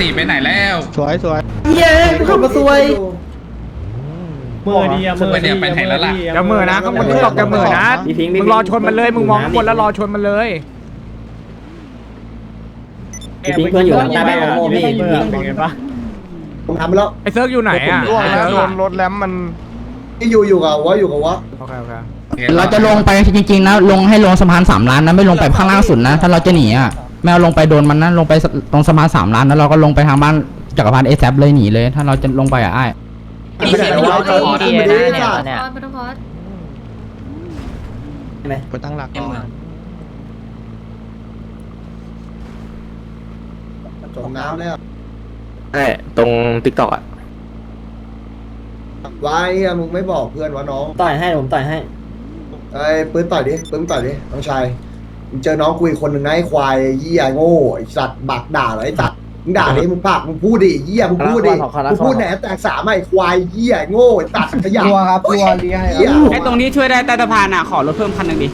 ติไปไหนแล้วสวยสวยเย้กูขับมาซวยมือดีอะมือเดี๋ยวไปไหนแล้วล่ะอย่าเหม่อนะข้างบนที่บอกอย่าเหม่อนะมึงรอชนมันเลยมึงมองข้างบนแล้วรอชนมันเลยพี่พิงเพื่อนอยู่หลังตาแม่ของโมพี่เมือเป็นไงปะผมทำไปแล้วไอ้เซิร์กอยู่ไหนอะร่วงไอ้แล้วเซิร์กโดอะนรถแลมมันที่อยู่อยู่กับวะอยู่กับวะโอเคโอเคเราจะลงไปจริงๆนะลงให้ลงสะพานสามล้านนะไม่ลงไปข้างล่างสุดนะ ถ้าเราจะหนีอะ ไม่เอาลงไปโดนมันนะลงไปตรงสะพานสามล้านแล้วเราก็ลงไปทางบ้านจักรพันธ์เอซเลยหนีเลย ถ้าเราจะลงไปอะไอ้ายไม่ได้วะขึ้นมาดิจ้ะเนี่ยพุทธพจน์ไปตั้งหลักก่อนจมน้ำแล้วใช่ตรงติ๊กต็อกอะวายอะมึงไม่บอกเพื่อนวะน้องต่อยให้ผมต่อยให้ไอ้ปืนต่อยดิปืนต่อยดิน้องชาย มึงเจอน้องกูอีกคนหนึ่งนะไอ้ควายเหี้ยโง่ไอ้สัตว์บักด่าเหรอไอ้ตัดมึงด่าดิมึงปากมึงพูดดิเหี้ยมึงพูดดิมึงพูดแหนแตกสามไอ้ควายเหี้ยโง่ไอ้ตัดขยะตัวครับตัวเลี้ยงเหี้ย ไอ้ตรงนี้ช่วยได้ใต้สะพานอะ ขอรถเพิ่มคันหนึ่งดิ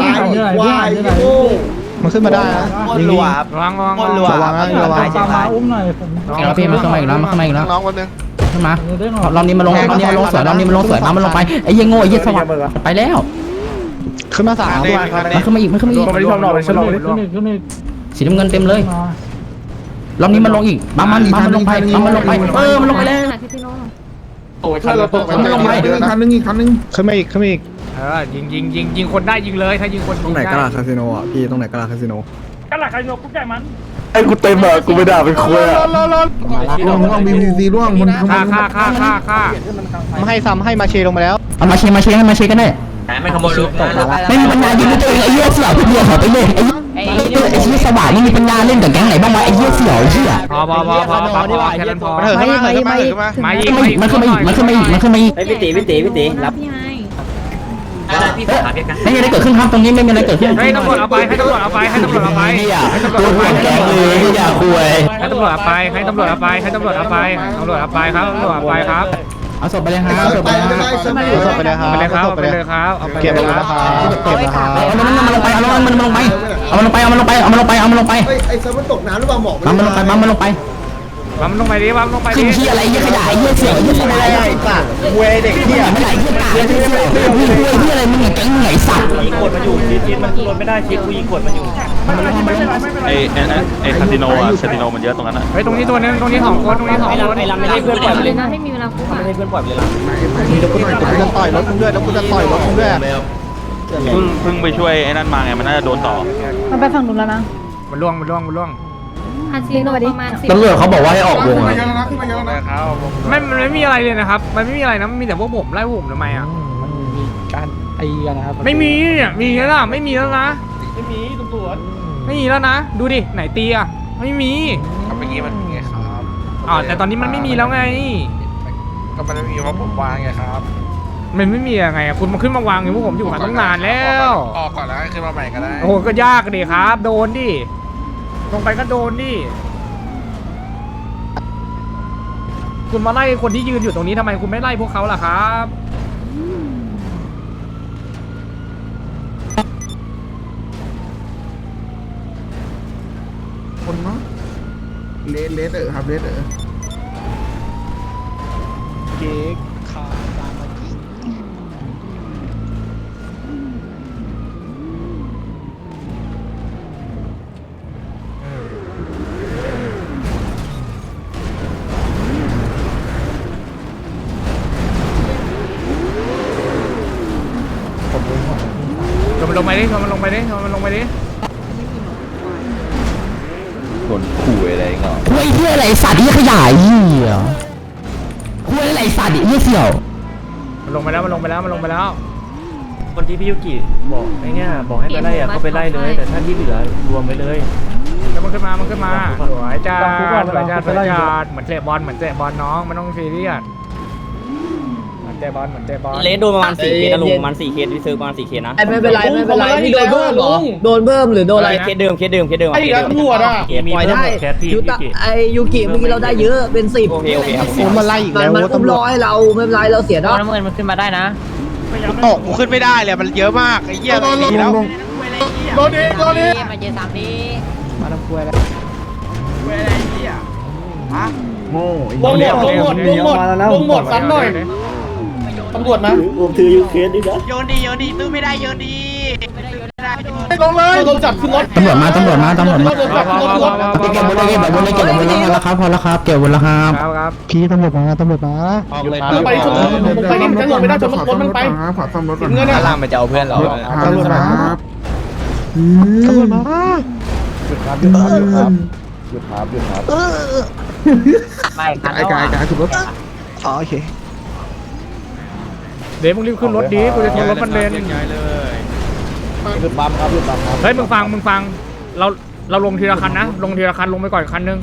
ตายไอ้ควายโง่มันขึ้นมาได้นะระวังระวังระวังระวังนะระวังตามมาอุ้มหน่อยผมเดี๋ยวพี่มันขึ้นมาอีกแล้วมันขึ้นมาอีกแล้วน้องคนนึงขึ้นมารอบนี้มาลงรอบนี้มาลงสวยรอบนี้มาลงสวยมามันลงไปไอ้เหี้ยโง่ไอ้เหี้ยสวัสดิ์ไปแล้ว ขึ้นมาสามมันขึ้นมาอีกมันขึ้นมาอีกไม่ชอบหน่อยชอบหน่อยขึ้นอีกขึ้นอีกสีน้ำเงินเต็มเลยรอบนี้มันลงอีกบัมมันบัมมันลงไปบัมมันลงไปเออมันลงไปแล้วหาพี่พี่โน่มันลงไปคันนึงอีกคันนึงขึ้นมาอีกขึ้นมาอีกเออยิงยิงยิงยิงคนได้ยิงเลยถ้ายิงคนตรงไหนกะลาคาสิโนอะพี่ตรงไหนกะลาคาสิโนกันหลักใครโยกกุ๊กใหญ่มันไอ้กูเต็มอะกูไม่ด่าเป็นคุยอะร่วงร่วงบีบีซีร่วงมันฆ่าฆ่าฆ่าฆ่าฆ่าไม่ให้ซ้ำให้มาเชลงมาแล้วเอามาเชียร์มาเชียร์ให้มาเชียร์กันได้ ไม่ขโมยรถไม่มีปัญญายิงตัวเองไอ้เหี้ยเสี่ยวพี่เดียวเขาไปเลยไอ้ไอ้เหี้ยสว่างนี่มีปัญญาเล่นกับแก๊งไหนบ้างวะไอ้เหี้ยเสี่ยวไอ้เหี้ยพอพอพอพอพอพอแค่นั้นพอมาเถอะขึ้นมาขึ้นมาขึ้นมามาอีกมันขึ้นมาอีกมันขึ้นมาอีกมันขึ้นมาอีกมันขึ้นมาอีกไอ้พี่ตีพี่ตีพี่ตีรับพี่ไงไม่มีอะไรเกิดขึ้นครับตรงนี้ไม่มีอะไรเกิดขึ้นให้ตำรวจเอาไปให้ตำรวจเอาไปให้ตำรวจเอาไปเหี้ยให้ตำรวจตัวเอาไปหัวแก๊งเลยอย่าคุยให้ตำรวจเอาไปให้ตำรวจเอาไปให้ตำรวจเอาไปตำรวจเอาไปครับตำรวจเอาไปครับ เอาศพไปเลยคไอ้รับสัตว์ไปไม่ได้สมัยศพไปเลยครับไปเลยครับศพไปเลยครับเอาไปเก็บเลเลยยคนะรับครับเก็บนะครับเอามันลงไปเอามันลงไปเอามันลงไปเอามันลงไปเอามันลงไปเอามันลงไปเฮ้ยไอ้สัตว์มันตกน้ำหรือเปล่าหมอกบัมมันลงไปบัมมันลงไป บัมลงไปดิบัมลงไปขึ้ดินที่อะไรเหี้ยขยะเหี้ยเสี่ยวเหี้ยสว่างไอ้สัตว์เวเด็กเที่ยไม่ไหลเหี้ยกาเหี้ยเสี่ยวเหี้ยเหี้ยอะไรมึงแก๊งมึงไหนสัตว์ยิงกดมันอยู่ชีชีมันกดไม่ได้ชีกูยิงกดมันอยู่ไม่เป็นไรไม่เป็นไรไม่เป็นไรไอ้ไอ้ไอ้คาสิโนอะคาสิโนมันเยอะตรงนั้นอะเฮ้ยตรงนี้ตัวนึงตรงนี้สองคนตรงนี้สองคนไอ้ลำไม่ได้เพื่อนปล่อยไปเลเลยยนะให้มีเวลาคุกอะไม่ได้เพื่อนปล่อยไปเลยล่ะเดี๋ยวกูหน่อยเดี๋ยวกูจะต่อยรถมึงด้วยแล้วกูจะต่อยรถมึงด้วยเพิ่งเพิ่งไปช่วยไอ้นั่นมาไงมันน่าจะโดนต่อมันไปฝั่งนู้นแล้วนะมันล่วงมันล่วงมันล่วง ฮาซิโนประมาณสิบตำรวจเขาบอกว่าให้ออกวงอะไม่มันไม่มีอะไรเลยนะครับ มันไม่มีอะไรนะมันมีแต่พวกผมไล่พวกผมทำไมอะการตีกันนะครับไม่มีเนี่ยมีแล้วล่ะไม่มีแล้วนะ ไม่มีตำรวจไม่มีแล้วนะ ดูดิ ไหนตีอะ ไม่มีเมื่อกี้มันไงครับอ๋อแต่ตอนนี้มันไม่มีแล้วไง ก็มันไม่มีเพราะผมวางไงครับมันไม่มียังไงอะคุณมาขึ้นมาวางอย่างพวกผมอยู่มาตั้งนานแล้ว ออกก่อนแล้วขึ้นมาใหม่ก็ได้ โอ้โหก็ยากดิครับ โดนดิ ลงไปก็โดนดิคุณมาไล่คนที่ยืนอยู่ตรงนี้ทำไมคุณไม่ไล่พวกเขาล่ะครับ คนเนาะเลสเลสเออครับเลสเออเก๊ก ชนมันลงไปดิชนมันลงไปดิชนมันลงไปดิคนขู่อะไรเงี้ยคุยเหี้ยอะไรสัตว์เหี้ยขยะเหี้ยคุยอะไรสัตว์เหี้ยเสี่ยวมันลงไปแล้วมันลงไปแล้วมันลงไปแล้ว คนที่พี่ยุกิบอกไอ้เนี่ยบอกให้ไปไล่อะก็ไปไล่เลย แต่ถ้าที่เหลือรวมไปเลย แล้วมันขึ้นมามันขึ้นมาสวยจ้าสวยจ้าสวยจ้าเหมือนเตะบอลเหมือนเตะบอลน้องมันต้องซีเรียสเหมื อนเตะบอลเหมือนเตะบอลเลสโดนประมาณสี่เคสนะลุงประมาณสี่เคสที่ซื้อประมาณสี่เคสนะไม่เป็นไรไม่เป็นไรนี่โดนเพิ่มหรอโดนเพิ่มหรือโดนอะไรเคสเดิมเคสเดิมเคสเดิมไอ้ตำรวจอะเคสมีเพิ่มหมดแคสพี่ยุกิไอยูกิเมื่อกี้เราได้เยอะเป็นสิบโอเคโอเคครับผมมาไล่อีกแล้วมันอุ้มตำรวร้อจยเราไม่เป็นไรเราเสียดอกน้ำเงินมันขึ้นมาได้นะตกกูขึ้นไม่ได้เลยมันเยอะมากไอ้เหี้ยดีแล้วโดนเองโดนเองมาเจสามดีมาทำคุยแล้วเวลาไอ้เหี้ยโง่ลงหมดลงหมดลงหมดลงหมดสันหน่อย ตำรวจนะผมถือยูเคสดินะโยนดีโยนดีตู้ไม่ได้โยนดีลงเลยโดนจับขึ้นรถตำรวจมาตำรวจมาตำรวจมาโดนจับขึ้นรถรถเก็บหมดเลยเก็บหมดเลยเก็บหมดเลยพอแล้วครับพอแล้วครับเก็บหมดแล้วครับครับครับพี่ตำรวจมาตำรวจมาออกเลยลงไปชนลงไปนี่จะลงไม่ได้ชนรถรถมันไปขอซ่อมรถก่อนเงินเนี่ยล่างมันจะเอาเพื่อนเราตำรวจมาตำรวจมาไอ้กายกายถูกรถอ๋อโอเคเดี๋ยวมึงรีบขึ้นรถดีกูจะชนรถมันเลนย้ายเลยหยุดบัมครับหยุดบัมครับเฮ้ยมึงฟังมึงฟังเราเราลงทีละคันนะลงทีละคันลงไปก่อนคันนึง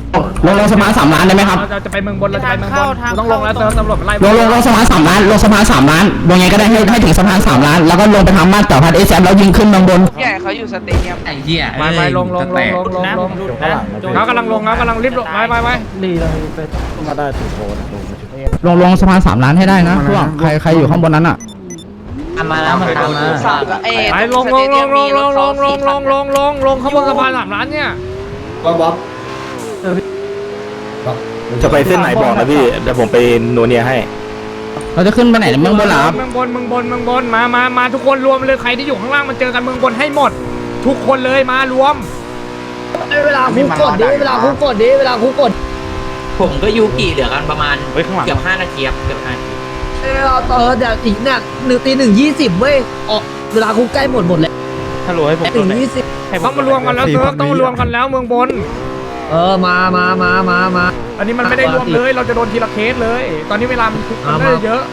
ลงลงสะพานสามล้านได้ไหมครับเราจะไปเมืองบนเราจะไปเมืองบนกูต้องลงแล้วเติมตำรวจมาไล่ลงลงลงสะพานสามล้านลงสะพานสามล้านลงยังไงก็ได้ให้ให้ถึงสะพานสามล้านแล้วก็ลงไปทางบ้านต่อพัดเอซแล้วยิงขึ้นเมืองบนใหญ่เขาอยู่สเตเดียมไอ้เหี้ยไปไปลงลงลงลงลงลงเขากำลังลงเขากำลังรีบลงไปไปไปลง ลงสะพานสามล้านให้ได้นะพวกใครใครอยู่ข้างบนนั้นอะมาแล้วมันตามมาไปลงลงลงลงลงลงลงลงลงลงลงเขาบนสะพานสามล้านเนี่ยบ๊อบบ๊อบจะไปเส้นไหนบอกนะพี่เดี๋ยวผมไปโนเนียให้ เราจะขึ้นไปไหนเมืองบนเหรอครับเมืองบนเมืองบนเมืองบนมามามาทุกคนรวมเลยใครที่อยู่ข้างล่างมันเจอกันเมืองบนให้หมด ทุกคนเลยมารวมเวลาคุกกดดิเวลาคุกกดดิเวลาคุกกด ผมก็ยูกิเหลือกันประมาณเฮ้ยข้างหลัง เกือบห้านาทีครับเกือบห้านาทีเออเออเดี๋ยวอีกเนี่ยหนึ่งตีหนึ่งยี่สิบเว้ยออกเวลาคุกใกล้หมดหมดแล้วฮัลโหลให้ผมหนึ่งยี่สิบต้องมารวมกันแล้วเซิร์ฟต้องมารวมกันแล้วเมืองบน เออมามามามามา อันนี้มันไม่ได้รวมเลย เราจะโดนทีละเคสเลย ตอนนี้เวลามันคุกมันได้เยอะ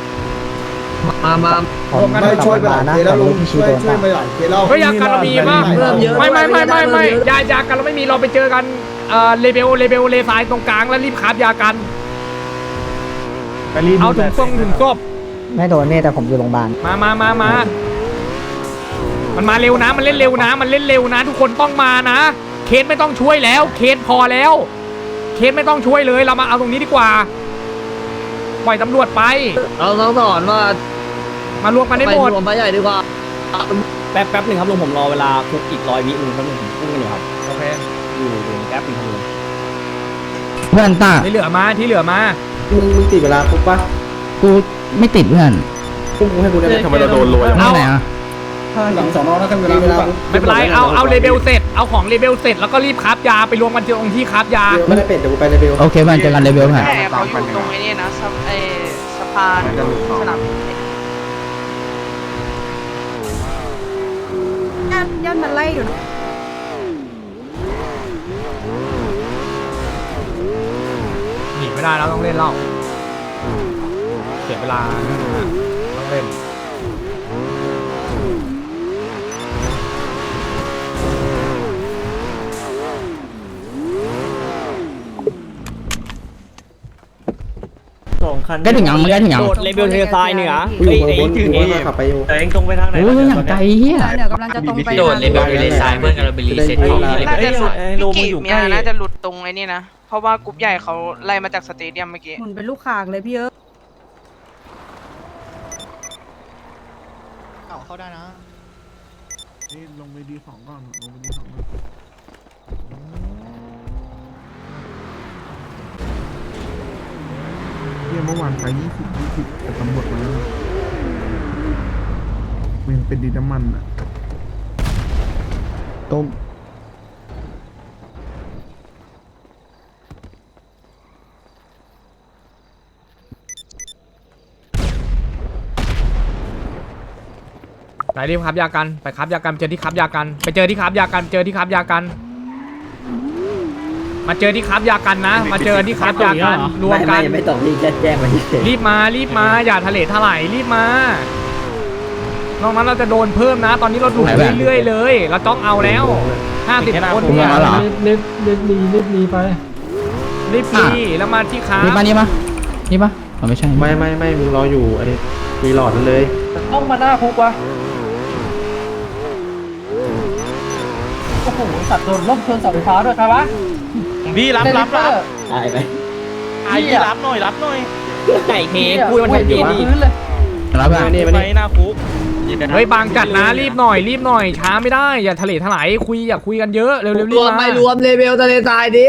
มามารวมกันไม่ช่วยไปหลายเคสแล้วลุงช่วยช่วยไปหลายเคสแล้ว เฮ้ยยากันเรามีป่ะเริ่มเยอะ ไม่ไม่ไม่ไม่ไม่ยายากันเราไม่มีเราไปเจอกัน เอ่อเลเบลเลเบลเลซายตรงกลางแล้วรีบคาบยากันเอาถึงส่งถึงศพไม่โดนเน่แต่ผมอยู่โรงพยาบาลมามามามามันมาเร็วนะ มันเล่นเร็วนะ มันเล่นเร็วนะ ทุกคนต้องมานะ เคสไม่ต้องช่วยแล้ว เคสพอแล้ว เคสไม่ต้องช่วยเลยเรามาเอาตรงนี้ดีกว่าปล่อยตำรวจไป เราต้องสอนว่ามารวมกันให้ไปหมดรวมไปใหญ่ดีกว่าแป๊บแป๊บหนึ่งครับลุงผมรอเวลาคุกอีกร้อยวิลุงแป๊บหนึงผมพุ่งกันอยู่ครับโอเค อยู่อยู่แป๊บนึงครับลุงเพื่อนต้าที่เหลือมาที่เหลือมามึงมึงติดเวลาคุกปะกูไม่ติดเพื่อนคุกให้กูได้ไหมทำไมเราโดนโรยที่ไหนอะหลังสอนอแล้วกันเวลาเวลาไม่เป็นไรเอาเอาเลเบลเสร็จเอาของเลเบลเสร็จแล้วก็รีบคราฟยาไปรวมกันตรงที่คราฟยาไม่ได้เป็ดเดี๋ยวกูไปในเบลโอเคเพื่อนจอกันเลเวลเพื่อนแต่เขาอยู่ตรงไอ้นี่นะสะไอ้สะพานสนามย่านย่านมันไล่อยู่นะ หนี ไม่ได้เราต้องเล่นแล้วเสียเวลาต้องเล่นสองคันใกล้ถึงยังไม่ใกล้ถึงยังโดดเลเวลเทซายเหนือเฮ้ยไอ้ถึงนี่ขับไปอยู่แต่เองตรงไปทางไหนโอ้ยอย่างไกลเฮียเหนือกำลังจะตรงไปโดดเลยเบลเลยซ้ายเพื่อนกันเราไปรีเซ็ตของที่เลยน่าจะเอ้ยหลุดไอ้โลพี่มันกีอยู่เมีใกยล้น่าจะหลุดตรงไอ้นี่นะ เพราะว่ากรุ๊ปใหญ่เขาไล่มาจากสเตเดียมเมื่อกี้ หมุนเป็นลูกขากเลยพี่เอิร์ธเข้าได้นะลงไปดีสองก่อน ลงไปดีสองก่อนเที่ยเมื่อวานไปยี่สิบยี่สิบแต่ตำรวจมาแล้วนะมันยังเป็นดินน้ำมันอะต้ม นรีบคราฟยากันไปคราฟยากันเจอที่คราฟยากัน ไปเจอที่คราฟยากันเจอที่คราฟยากัน มาเจอที่คราฟยากันนะ มาเจอที่คราฟยากันรวมกันไม่ต้องรีบแจ้งมาเฉยรีบมารีบมาอย่าทะเลถลายรีบมานอกนั้นเราจะโดนเพิ่มนะ ตอนนี้เราดูเรื่อยๆเลย เราต้องเอาแล้ว50คนเนี่ยมาเหรอรีบรีแล้วมาที่ค้านี่ปะนี่ปะนี่ปะไม่ใช่ ไม่ไม่ไม่มึงรออยู่ไอ้รีหลอดเลย ต้องมาหน้าคุกวะ โอ้โหสัตว์โดนล่มชนเสาไฟฟ้าด้วยใครวะพี่รับรับรับตายไปไอ้พี่รับหน่อยรับหน่อยไก่เคพูดมันชัดเจนดีพื้นเลยรับอะนี่ไปมานี่หน้าคุกเฮ้ยบางจัดนะรีบหน่อยรีบหน่อยช้าไม่ได้อย่าทะเลถลายคุยอย่าคุยกันเยอะเร็วๆรีรบวมมาไปรวมเลเวลทะเลทรายดิ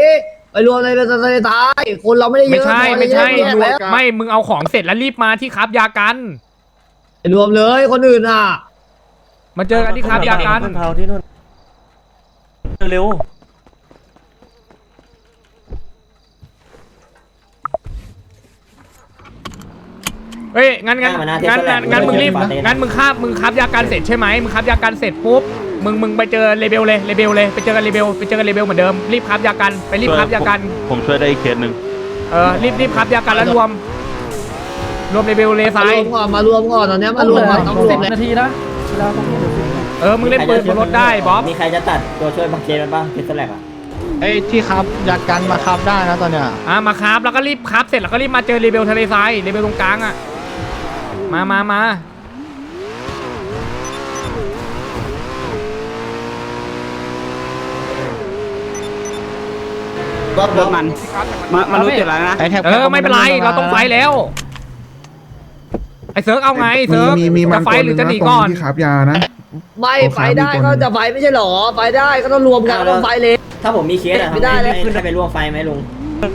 ไปรวมในเป็นทะเลทรายคนเราไม่ได้เยไม่อะใช่พอไม่ใช่จะแยกแล้วไม่มึงเอาของเสร็จแล้วรีบมาที่คราบยากันไปรวมเลยคนอื่นอะ มาเจอกันที่คราบยากันเผาที่นู่น เร็วเฮ้ยงั้นงั้นงั้นงั้นงั้นมึงรีบงั้นมึงคาบมึงคาบยาการเสร็จใช่ไหมมึงคาบยาการเสร็จปุ๊บมึงมึงไปเจอเลเบลเลยเลเบลเลยไปเจอกันเลเบลไปเจอกันเลเบลเหมือนเดิมรีบคาบยากันไปรีบคาบยากัน ผมช่วยได้อีกเคสหนึ่งเออรีบรีบคาบยากันแล้วรวม รวมเลเบลเลมาซ้ารยวมก่อนมารวมก่อนตอนเนี้ยมารวมก่อนต้องรวมเลยนาทีนะเวลาตรงนี้เดี๋ยวสิ เออมึงเล่นปืนบนรถได้บ๊อบมีใครจะตัดตัวช่วยบางเคสมันบ้างเคสแลกอะไอ้ที่ครับยัดกันมาครับได้นะตอนเนี้ยอะมาคาบแล้วก็รีบคาบเสร็จแล้วก็รีบมาเจอเลเบลทะเลทรายเลเบลตรงกลางอะมามามาบ๊อบบ๊อบมันมามารู้จุดแล้วนะเออไม่เป็นไรเราต้องไฟแล้วไอ้เซิร์กเอาไงเซิร์กมีมีมัจะนไฟตัวหหรืนึ่องจะนะหนีตรก่องนที่ขับยานะ ไม่โอเคไฟได้มีคนก็จะไฟไม่ใช่หรอไฟได้ก็ต้องรวมกันก็ต้องไฟเลย ถ้าผมมีเคสอะไม่ได้เลยใครไปร่วมไฟไหมลุง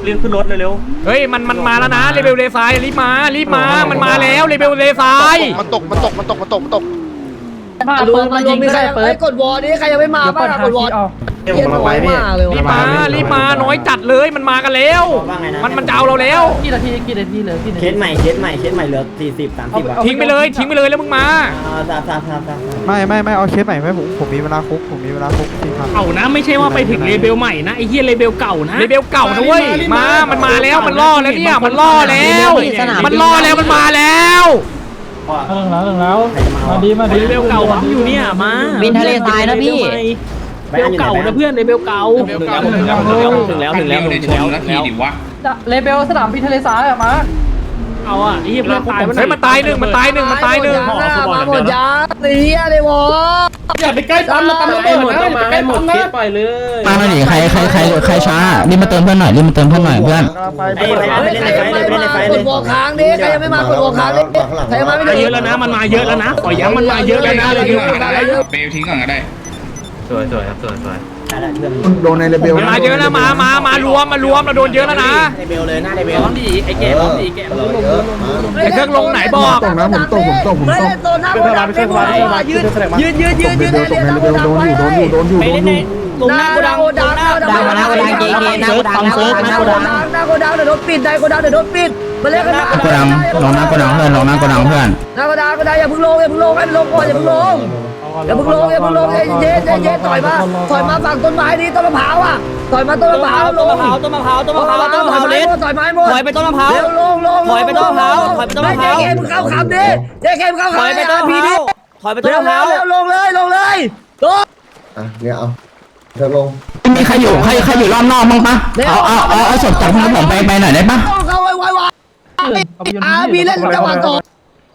รีบขึ้นรถเร็วเฮ้ยมันมันมาแล้วนะเลเบลเลทรายรีบมารีบมา มันมาแล้วเลเบลเลทรายมันตกมันตกมันตกมันตกมันตกมารวมมารวมมีใครไอ้กดวอลนี่ใครยังไม่มาเดี๋ยวบ้าเปิดงทากงดวอลที่ เอาเยี่ยน้อยมากเลยรีบมารีบมาน้อยจัดเลยมันมากันแล้วว่าไงนะมันมันจะเอาเราแล้วกี่นาทีกี่นาทีเหลือกี่นาเคทีสใหม่เคสใหม่เคสใหม่เหลือสี่สิบสามสิบอะทิ้งไปเลยทิ้งไปเลยแล้วมึงมาอ่าทราบทราบทราบทราบไม่ไม่ไม่เอาเคสใหม่ไหมผมผมมีเวลาคุกผมมีเวลาคุกที่ครับเอานะไม่ใช่ว่าไปถึงเลเบลใหม่นะไอ้เฮียเลเบลเก่านะเลเบลเก่านะเว้ยมา มันมาแล้วมันล่อแล้วเนี่ยมันล่อแล้ว มันล่อแล้วมันมาแล้วใครจะมาเอาดีมาดีเลเบลเก่าปั๊มอยู่เนี่ยมาบินทะเลทรายนะพี่ ไปอันอยู่ไหนเก่าไปนะเพื่อนเลเบลเก่า ถึงแล้วถึงแล้วถึงแล้วถึงแล้วถึงแล้วถึงแล้วเลเบลสนามบินทะเลทรายอะมาเอาอะไอ้เฮียเพื่อนตายเฮ้ยมันตายหนึ่งมันตายหนึ่งมันตายหนึ่งมาหมดยาเสียเลยวออย่าไปใกล้ปั๊มนะปั๊มระเบิดนะอย่าไปใกล้ปั๊มนะปล่อยเลยมาหน่อยดิใครใครใครใครช้ารีบมาเติมเพื่อนหน่อยรีบมาเติมเพื่อนหน่อยเพื่อนไอ้ไปใครไปเล่นในไฟยังเลไม่ยไปเล่นในไฟมากเลดยวอลค้างดิใครยังไม่มากดวอลค้างดิใครยังมาไม่มาได้เยอะแล้วนะมันมาเยอะแล้วนะขอย้ำมันมาเยอะแล้วนะเลเบลได้ แล้วเพื่อนโดนในเลเบลมันมาเยอะแล้วมา มา มารวมมารวมเราโดนเยอะแล้วนะในเบลเลยหน้าในเบลร้องดีไอ้แก่ร้องดีแก่เราเยอะมาไอ้เครื่องลงไหนบอกตกนะผมตกผมตกผมไม่ตได้กโซนหน้าโกดังไม่พอยืนยืนยืนยืตนกเลยืนเบลตกในเลเบลโดนอยู่โดนอยู่โดนอยู่โดนอยู่ลงหน้าโกดังโกดังหน้าโกดังหน้าโกดังหน้าโกดังหน้าโกดังหน้าโกดังหน้าโกดังเดี๋ยวโดนปิดได้โกดังเดี๋ยวโดนปิดมาเล่นกันหน้าโกดังลงหน้าโกดังเพื่อนลงหน้าโกดังเพื่อนหน้าโกดังโกดังอย่าเพิ่งลงอย่าเพิ่งลงให้มันลงก่อนอย่าเพิ่งลง อย่าเพิ่งลงอย่าเพิ่งลงเย็นเย็นเย็นถอยมาถอยมาฝั่งต้นไม้นี้ต้นมะพร้าวอะถอยมาต้นมะพร้าวลงต้นมะพร้าวต้นมะพร้าวต้นมะพร้าวต้นมะพร้าวเล็อยดถอยไม้หมดถอยไปต้นมะพร้าวเร็วลงลงถอยไปต้นมะพร้าวถอยไปต้นมะพร้าวเจ๊เกมเข้าคำดิเจ๊เกมเข้าถอยไปต้นมะพร้าวถอยไปต้นเร็วมะพร้าวเร็วลงเลยลงเลยลง อะเนี่ยเอาเธอลง มีใครอยู่ใครใครอยู่รอบนอกบ้างปะเอาเอาเอาเอาศพจากพวกผมไปไปหน่อยได้ปะ เข้าไวไวไวอาบีเล่นจังหวะต่อ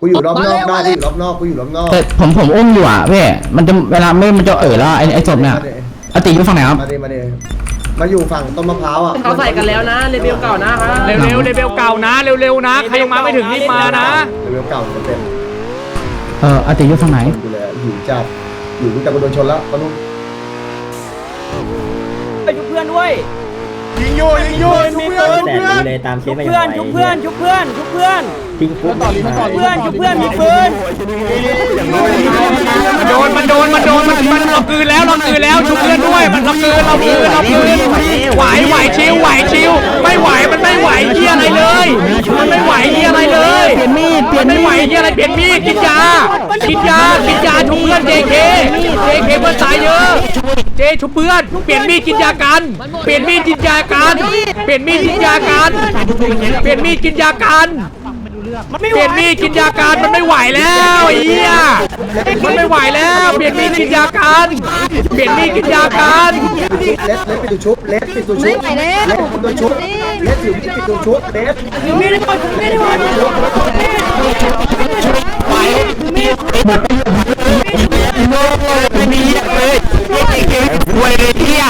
กูอยู่รอบนอกได้กูอยู่รอบนอกกูอยู่รอบนอกแต่ผมผมอุ้มอยู่อะเว้ยมันจะเวลาไม่มันจะเอ่อแล้วไอ้ไอ้ศพเนี่ยอติอยู่ฝั่งไหนครับมาดิมาดิมาอยู่ฝั่งต้นมะพร้าวอะเขาใส่กันแล้วนะเลเวลเก่านะครับเร็วๆเลเบลเก่านะเร็วๆนะใครยังมาไม่ถึงรีบมานะเลเวลเก่าจะเป็นเอออติอยู่ฝั่งไหนอยู่เลยอยู่จัดอยู่กูจะโดนชนแล้วปะนุ่มไปชุบเพื่อนด้วย ยิงโยยิงโยมีเพื่อนแต่ดูเลยตามเคสไปเพื่อนชุบเพื่อนชุบเพื่อนชุบเพื่อนทิ้งปุ๊บเพื่อนชุบเพื่อนมีปืนมันโดนมันโดนมันโดนมันมันเราคืนแล้วเราคืนแล้วชุบเพื่อนด้วยมันเราคืนเราคืนเราคืนไหวไหวชิวไหวชิวไม่ไหวมันไม่ไหวเหียอะไรเลยมันไม่ไหวเหียอะไรเลยเปลี่ยนมีดเปลี่ยนไม่ไหวเหียอะไรเปลี่ยนมีดกินยากินยากินยาชุบเพื่อนเจเคเจ เคเพื่อนตายเยอะเจชุบเพื่อนเปลี่ยนมีดกินยากัน เปลี่ยนมีดกินยากัน เปลี่ยนมีดกินยากัน เปลี่ยนมีดกินยากันเปลี่ยนมีดกินยาการมันไม่ไหวแล้วไอ้เหี้ยมันไม่ไหวแล้ว เปลี่ยนมีดกินยาการเปลี่ยนมีดกินยาการเล็ดเล็ดปิดตัวชุบเล็ดปิดตัวชุบเล็ดปิดตัวชุบเล็ดถือมีดปิดตัวชุบเล็ดไม่ได้หมดไม่ได้ ไอ้เขียววยเลยเที่ย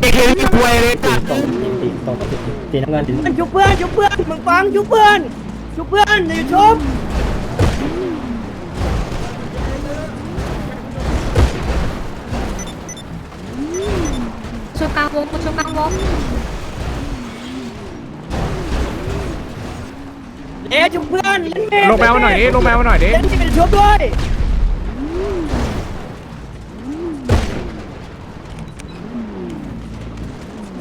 ไอ้เขียววยเลยจ้ะตีตกตีตกตีน้ำเงินตีมันชุบเพื่อนจุบเพื่อนมึงฟังจุบเพื่อนจุบเพื่อนอย่าชุบชุกลางวงชุกลางวงเอ๊ะชุบเพื่อนล่นมลงแมวหน่อยดิลงแมวหน่อยดิเล่นที่เป็นชุบด้วย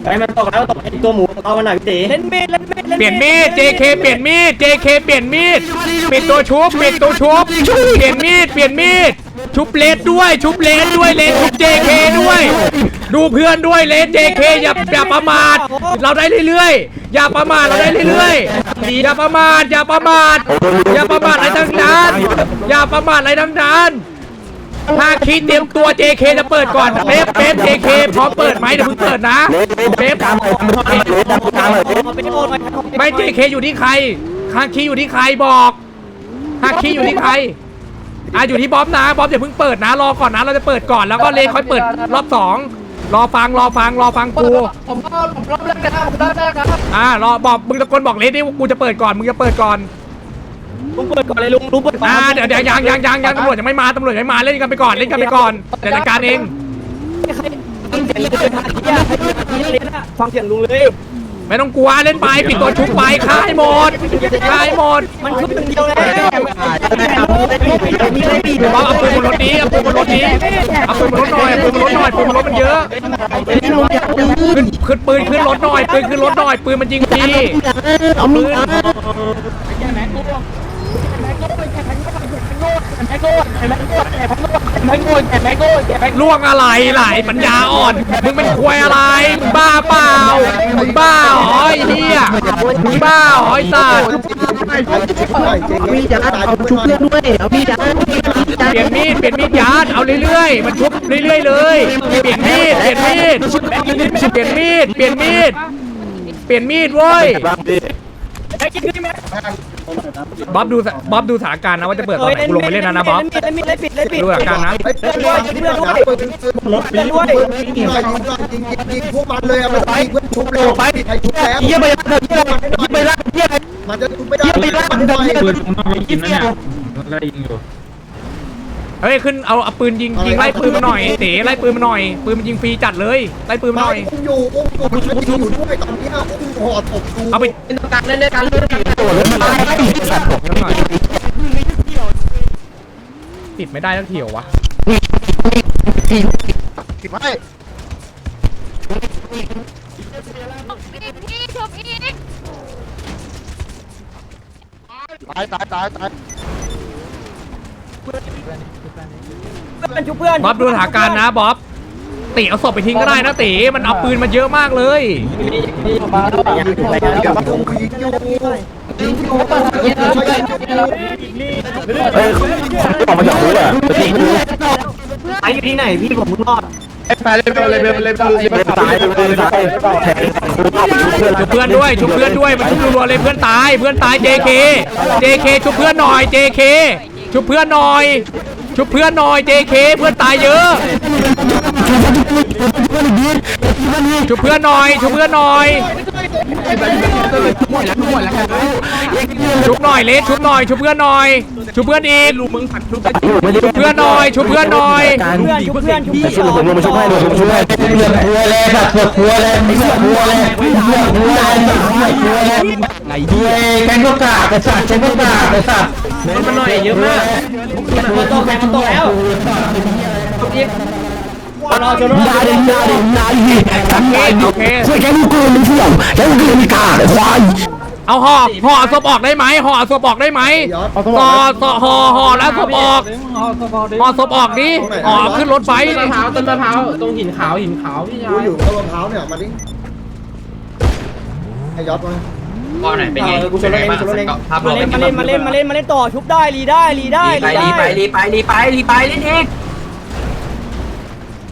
ไปมันตกแล้วตกไอ้ตัวหมูเอามาหน่อยพี่ตีเล่นเมย์เล่นเมย์เล่นเปลี่ยนมีด JK เปลี่ยนมีด JK เปลี่ยนมีดเปลี่ยนตัวชุบเปลี่ยนตัวชุบเปลี่ยนมีดเปลี่ยนมีด ชุบเลสด้วย ชุบเลสด้วยเลสชุบ JK ด้วย ดูเพื่อนด้วยเลส JK อย่าอย่าประมาท เราได้เรื่อยๆ อย่าประมาทเราได้เรื่อยๆอย่าประมาทอย่าประมาทอย่าประมาทอะไรทั้งนั้นอย่าประมาทอะไรทั้งนั้น ถ้าคิดเตรียมตัว JK จะเปิดก่อนเป๊ปเป๊ป JK พร้อมเปิดไหมเดี๋ยวเพิ่งเปิดนะเป๊ปไม่ JK อยู่ที่ใครฮาคีอยู่ที่ใครบอกฮาคีอยู่ที่ใครอะอยู่ที่บ๊อบนะบ๊อบอย่าเพิ่งเปิดนะรอก่อนนะเราจะเปิดก่อนแล้วก็เลนค่อยเปิดรอบสองรอฟังรอฟังรอฟังกูผมรอบผมรอบแรกนะครับผมรอบแรกครับอ่ารอบอกมึงตะโกนบอกเลนดิว่ากูจะเปิดก่อนมึงจะเปิดก่อน ลุงเปิดก่อนเลยลุงลุงเปิดก่อนอ่าเดี๋ยวเดี๋ยวยังยังยังยังตำรวจยังไม่มาตำรวจยังไม่มาเล่นกันไปก่อนเล่นกันไปก่อนเดี๋ยวจัดการเองฟังเสียงลุงเลยไม่ต้องกลัวเล่นไปปิดตัวชุบไปค่ายหมดค่ายหมดมันชุบอย่างเดียวเลยบ๊อบเอาปืนบนรถนี้เอาปืนบนรถนี้เอาปืนบนรถหน่อยเอาปืนบนรถหน่อยปืนบนรถมันเยอะขึ้นขึ้นปืนขึ้นรถหน่อยปืนขึ้นรถหน่อยปืนมันยิงฟรี เอาปืนล่วงอะไรไหลปัญญาอ่อน มึงเป็นควยอะไร มึงบ้าเปล่า มึงบ้าเหรอไอ้เหี้ยมึงบ้าเหรอไอ้สัตว์มีจะเอาชุบเพื่อนด้วย เอาพี่จะเปลี่ยนมีดเปลี่ยนมีดยาดเอาเรื่อยๆ มันชุบเรื่อยๆเลย เปลี่ยนมีด เปลี่ยนมีด เปลี่ยนมีด เปลี่ยนมีด เปลี่ยนมีดเว้ย บ๊อบดูสบ๊อบดูสถานการณ์นะว่าจะเปิดตอนไหนกูลงไปเล่นนะนะบ๊อบเล่นมิดเล่นปิดเล่นปิดดูสถานการณ์นะเพื่อนด้วยเพื่อนด้วยเพื่อนด้วยยิงยิงยิงยิงพวกมันเลยเอาไปเพื่อนชุบเร็วไปใครชุบแล้วยิงไปยิงไปละยิงไปมันจะชุบไม่ได้ยิงไปละมันได้ปืนผมต้องกินนะเนี่ยไล่ยิงอยู่ เฮ้ยขึ้นเอาเอาปืนยิงยิงไล่ปืนมาหน่อยเต๋ไล่ปืนมาหน่อยปืนมันยิงฟรีจัดเลยไล่ปืนมาหน่อยอุ้มอยู่อุ้มอยู่มันอยู่ด้วยตอนนี้อุ้มห่อตบดูเอาไปการเล่นด้วยกันเล่นด้วยกันติดไม่ได้ทั้งเที่ยววะสิบให้ตายตายตายตาย เพื่อนชุบเพื่อนบ๊อบดูสถานการณ์นะบ๊อบตีเอาศพไปทิ้งก็ได้นะตีมันเอาปืนมาเยอะมากเลยไอ้อยู่ที่ไหนพี่ผมมึงรอดไปเลยไปเลยไปเลยไปเลยไปเลยตายเลยตายชุบเพื่อนด้วยชุบเพื่อนด้วยมันชุบรัวๆเลยเพื่อนตายเพื่อนตาย JK JK ชุบเพื่อนหน่อย JK ชุบเพื่อนหน่อย ชุบเพื่อนหน่อย JK เพื่อนตายเยอะ ชุบเพื่อนหน่อย ชุบเพื่อนหน่อย ชุบหน่อยเลสชุบหน่อย ชุบเพื่อนหน่อย ชุบเพื่อนอีกชุบเพื่อนหน่อย ชุบเพื่อนหน่อยเพื่อนชุบเพื่อนชุบเพื่อนช่วยผมลงมาช่วยให้ผมช่วยให้เพื่อนหัวเลยสัตว์ปวดหัวเลยไม่ปวดหัวเลยปวดหัวเลยหัวเลยไอ้เหี้ยแกงก็กาไอ้สัตว์แกงก็กาไอ้สัตว์มันหน่อยเยอะมาก มันตกแข่งมันตกแล้วรอจนรอนาดินาดินาดิทำไงโอเคช่วยแกงกูไม่เที่ยวแกงกูไม่กาไอ้ควายเอาห่อห่อศพออกได้ไหมห่อศพออกได้ไหมต่อต่อห่อห่อแล้วศพออกห่อศพออกดิห่อขึ้นรถไฟต้นมะพร้าวต้นมะพร้าวตรงหินขาวหินขาวพี่ชายอยู่ต้นมะพร้าวเนี่ยมาดิให้ยอดมา ก่อนไหนเป็นไงกูชนรถเองชนรถเองมาเล่นมาเล่นมาเล่นมาเล่นมาเล่นต่อชุบได้รีได้รีได้รีได้รีไปรีไปรีไปรีไปเล่นเอง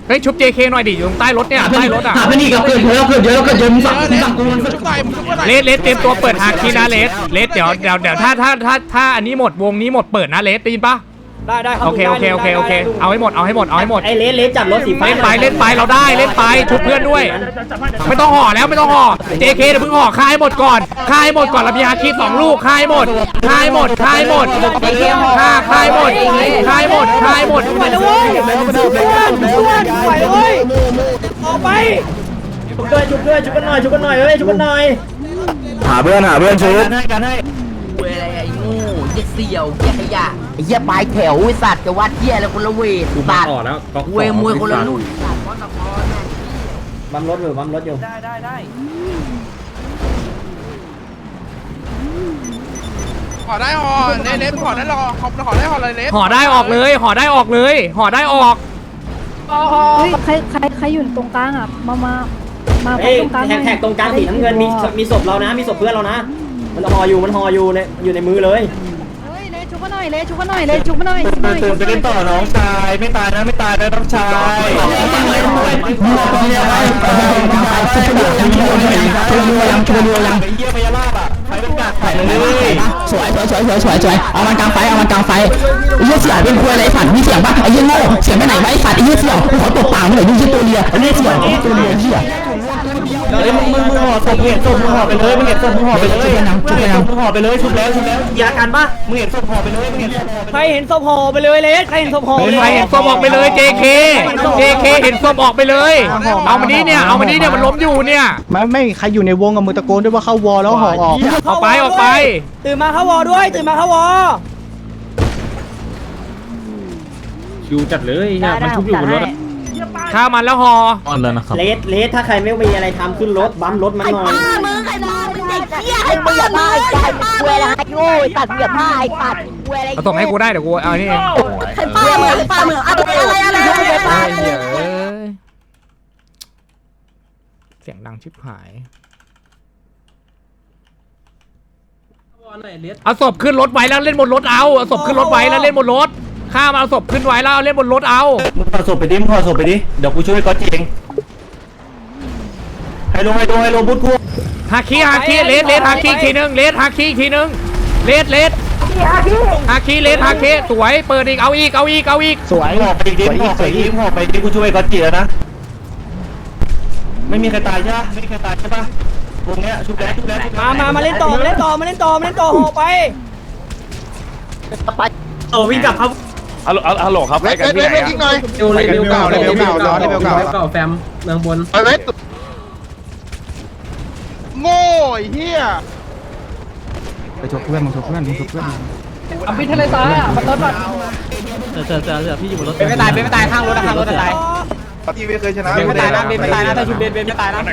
เฮ้ยชุบ JK หน่อยดิอยู่ตรงใต้รถเนี่ยใต้รถอะหาไม่ดีกับเกิดเยอะเกิดเยอะเกิดเยอะมึงสั่งมึงสั่งกูมันเลสเลสเตรียมตัวเปิดฮาคีนะเลสเลสเดี๋ยวเดี๋ยวเดี๋ยวถ้าถ้าถ้าถ้าอันนี้หมดวงนี้หมดเปิดนะเลสได้ยินปะ ได้ได้ครับโอเคโอเคโอเคโอเค เอาให้หมดเอาให้หมดเอาให้หมดไอ้เลสเลสจับรถสีฟ้าเล่นไปเล่นไปเราได้เล่นไปชุบเพื่อนด้วย ไม่ต้องห่อแล้วไม่ต้องห่อ JK เดี๋ยวเพิ่งห่อคายหมดก่อนคายหมดก่อนเรามีฮาคีสองลูกคายหมดคายหมดคายหมดค่าคายหมดคายหมดคายหมดไปเลยเว้ยชุบเพื่อนชุบเพื่อนไปเลยเว้ยออกไปชุบด้วยชุบด้วยชุบกันหน่อยชุบกันหน่อยเฮ้ยชุบกันหน่อยหาเพื่อนหาเพื่อนช่วยให้กันให้ เวอะไรไอ้โง่เหี้ยเสี่ยวเหี้ยขยะไอ้เหี้ยปลายแถวไอ้สัตว์จะวัดเหี้ยอะไรคนละเวทสัตว์เวมวยคนละรุ่นสัตว์วัดตะกอนน่ะบัมรถอยู่บัมรถอยู่ได้ได้ได้ขอได้ห่อเนเนขอได้รอขอขอได้ห่อเลยเนห่อได้ออกเลยห่อได้ออกเลยห่อได้ออก เฮ้ยใครใครใครอยู่ตรงกลางอะ มา มา มาเอ้ยตรงกลางแท็กแท็กตรงกลางสีน้ำเงินมีมีศพเรานะ มีศพเพื่อนเรานะ มันห่ออยู่มันห่ออยู่ในอยู่ในมือเลยเฮ้ยเลยชุบมาหน่อยเลยชุบมาหน่อยเลยชุบมาหน่อยชุบมาหน่อยตื่นไปเล่นต่อน้องชายไม่ตายนะไม่ตายนะน้องชายช่วยรัวยังช่วยรัวยังไอ้เหี้ยพยาลาบอะใครเป็นกาดใส่เลยสวยสวยสวยสวยสวยสวยเอามันกลางไฟเอามันกลางไฟไอ้เหี้ยเสียงเป็นควยอะไรไอ้สัตว์มีเสียงปะไอ้เหี้ยโง่เสียงไปไหนวะไอ้สัตว์ไอ้เหี้ยเสียงกูขอตบปากมึงหน่อยดูชื่อตัวเรียไอ้เหี้ยเสียงตัวเรียเหี้ย เฮ้ยมึงมึงมึงห่อศพมึงเห็นศพมึงห่อไปเลยมึงเห็นศพมึงห่อไปเลยมึงเห็นศพมึงห่อไปเลยชุบแล้วชุบแล้วยากันปะมึงเห็นศพห่อไปเลยมึงเห็นศพห่อไปใครเห็นศพห่อไปเลยเลสใครเห็นศพห่อใครเห็นศพออกไปเลย JK JK เห็นศพออกไปเลย เอามานี้เนี่ยเอามานี้เนี่ยมันล้มอยู่เนี่ยไม่ไม่ใครอยู่ในวงกับมือตะโกนด้วยว่าเข้าวอลแล้วห่อออกออกไปออกไป ตื่นมาเข้าวอด้วย ตื่นมาเข้าวอคิวจัดเลยเนี่ยมันชุบอยู่บนรถ อะฆ่ามันแล้วห่อเลสเลสถ้าใครไม่มีอะไรทำขึ้นรถบัมรถมันหน่อยมึงใครนอนมึงเด็กเหี้ยไอ้มึงอย่าพายใจมึงเวอะไรโง่ตัดมึงอย่าพายตัดเวอะไรเอาส่งให้กูได้เดี๋ยวกูเอานี่เองใครป้ามึงป้ามึงอะไรอะไรอะไรอะไรป้าเหี้ยเอ้ยเสียงดังชิบหายเอาศพขึ้นรถไว้แล้วเล่นบนรถเอาเอาศพขึ้นรถไว้แล้วเล่นบนรถ ข้ามเอาศพขึ้นไว้แล้วเล่นบนรถเอา มึงห่อศพไปดิมึงห่อศพไปดิ เดี๋ยวกูช่วยก๊อตเองให้ลงให้ลงให้ลงพุทธกูฮาคิฮาคิเลสเลสฮาคิอีกทีนึงเลสฮาคิอีกทีนึงเลสเลสฮาคิเลสฮาคิสวยเปิดอีกเอาอีกเอาอีกเอาอีกสวยห่อไปดิห่อไปดิห่อไปดิกูช่วยก๊อตจีแล้วนะ ไม่มีใครตายใช่ปะไม่มีใครตายใช่ปะวงเนี้ยชุบแล้วชุบแล้วชุบแล้วมามามาเล่นต่อมาเล่นต่อมาเล่นต่อมาเล่นต่อห่อไปโอ้วิ่งกลับครับ ฮัลโหลฮัลโหลครับไปกันที่ไหนอะเลเวลเก่าเลเวลเก่าเลเวลเก่าเก่าแฟมเมืองบนไปเวทโง่ไอ้เหี้ยอภิทะเลทรายอะมันรถแบบเจอเจอเจอเจอพี่อยู่บนรถเป็นไม่ตายเป็นไม่ตายข้างรถข้างรถตายพี่ไม่เคยชนะเป็นไม่ตายนะเป็นไม่ตายนะถ้าชุบเบนเป็นไม่ตายนะไหว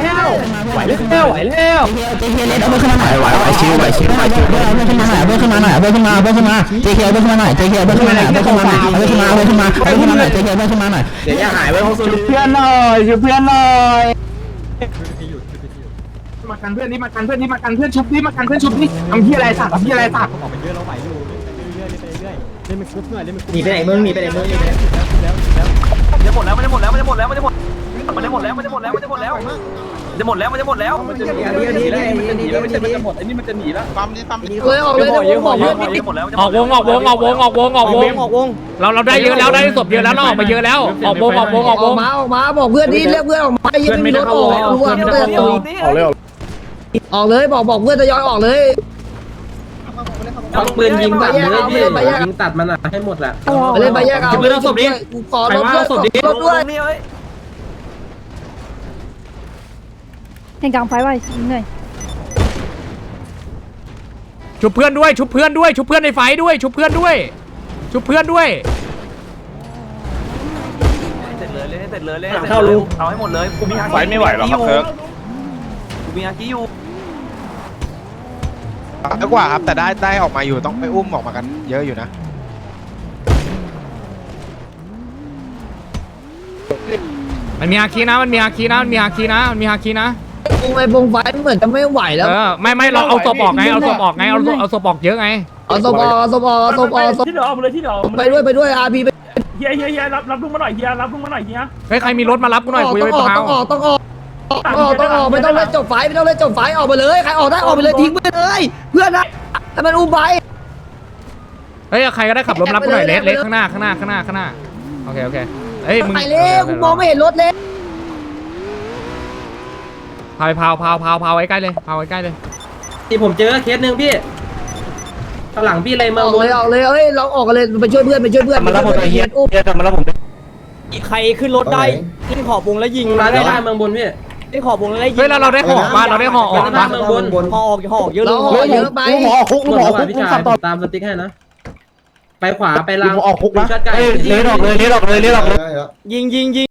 แล้วไหวแล้วไหวแล้วเจเคเล่นเอาเบอร์ขึ้นมาหน่อยไหวไหวชิวไหวชิวไหวชิวเอาเบอร์ขึ้นมาหน่อยเอาเบอร์ขึ้นมาห น่อยเอาเบอร์ขึ้นมาเอาเบอร์ขึ้นมาเจเคเอาเบอร์ขึ้นมาหน่อยเจเคเอาเบอร์ขึ้นมาหน่อยเบอร์ขึ้นมาหน่อยเอาเบอร์ขึ้นมาเอาเบอร์ขึ้นมาเอาเบอร์ขึ้นมาหน่อยเจเคเอาเบอร์ขึ้นมาหน่อยเดี๋ยวจะหายไว้ห้องสุดเพื่อนหน่อยช่วยเพื่อนหน่อยมากันเพื่อนนี่มากันเพื่อนนี่มากันเพื่อนชุบนี่มากันเพื่อนชุบนี่ทำที่อะไรสัตว์ทำที่อะไรสัตว์หนีไปไหนมึงหนีไปไหนมึงจะหมดแล้วมันจะหมดแล้วมันจะหมดแล้วมันจะหมดมันจะหมดแล้วมันจะหมดแล้วมันจะหมดแล้ว จะหมดแล้วมันจะหมดแล้วมันจะหมดแล้วเดี๋ยวนี้เลยเดี๋ยวนี้เลยมันจะมีปั๊มดิปั๊มดิเลยออกเลยเดี๋ยวผมบอกเพื่อนมันจะหมดแล้วออกวงออกวงออกวงออกวงออกวงออกวงเราเราได้เยอะแล้วได้ศพเยอะแล้วเราออกมาเยอะแล้วออกวงออกวงอออกวอกงมาออกมาบอกเพื่อนดิเรียกเพื่อนออกมายังไม่มีรถออกรวมเตือนตัวออกเลยบอกบอกเพื่อนทยอยออกเลยเอาปืนยิงตัดเลยเอาไปพี่เลยไปแยกยิงตัดมันอะให้หมดอะไปเลยไปแยกเอากูขอรถด้วยรถด้วย เห็นกลางไฟไว้ยิงหน่อยชุบเพื่อนด้วย ชุบเพื่อนด้วย ชุบเพื่อนในไฟด้วย ชุบเพื่อนด้วย ชุบเพื่อนด้วย เสร็จเลยเลยเสร็จเลยเลยเข้าลุงเอาให้หมดเลยกูมีฮาไฟไม่ไหวหรอกครับเคิร์ก กูมีฮาคิอยู่เยอะกว่าครับ แต่ได้ได้ออกมาอยู่ต้องไปอุ้มออกมากันเยอะอยู่นะมันมีฮาคีนะ มันมีฮาคีนะ มันมีฮาคีนะ มันมีฮาคีนะ วงไอ้วงไฟเหมือนจะไม่ไหวแล้ว เออไม่ไม่เราเอาศพออกไงเอาศพออกไงเอาศพเอาศพออกเยอะไงเอาสปอสปอสปอสที่เดี๋ยวเอาไปเลยที่เดี๋ยวไปด้วยไปด้วยอาร์พีไปเฮียเฮียเฮียรับรับลุงมาหน่อยเฮียรับลุงมาหน่อยเฮียเฮ้ยใครมีรถมารับกูหน่อยออกกูจะต้องไปออกพาต้องออกต้องออกต้องออกต้องออกไม่ต้องเล่นจบไฟไม่ต้องเล่นจบไฟออกไปเลยใครออกได้ออกไปเลยทิ้งไปเลย เพื่อนนะให้มันอุ้มไปเฮ้ยใครก็ได้ขับรถมารับกูหน่อยเลสเลสข้างหน้าข้างหน้าข้างหน้าข้างหน้าโอเคโอเคเฮ้ยมึงไปเลยกูมองไม่เห็นรถเลย พาไปพาวพาวพาวพาวไว้ใกล้เลยพาวไว้ใกล้เลยที่ผมเจอเคสหนึ่งพี่ข้างหลังพี่อะไรอเมืองอกบนเลยออกเลยเฮ้ยเราออกกันเลยไปช่วยเพื่อนไปช่วยเพื่อนมาแล้วผมไอ้เหี้ยอุ้มเหี้ยกลับมาแล้วผมใครขึ้นรถได้ขึ้นขอบวงแล้วยิงมาได้ได้เมืองบนพี่ได้ขอบวงแล้วได้ยิเฮ้ยแล้วเราได้ห่อมาเราได้ห่อออกมามาเมืองบนห่อออกห่อออกเยอะเลเรายห่อเยอะไปลูกหมอคุกลูกหมอคุกพี่ลูกชายขับต่อตามสติ๊กให้นะไปขวาไปลูล่ากงหมอออกคุกนะชัดไกลเอ้ยเลี้ยวออกเลยเลี้ยวออกเลยเลี้ยวออกเลยได้แล้วยิงยิงยิง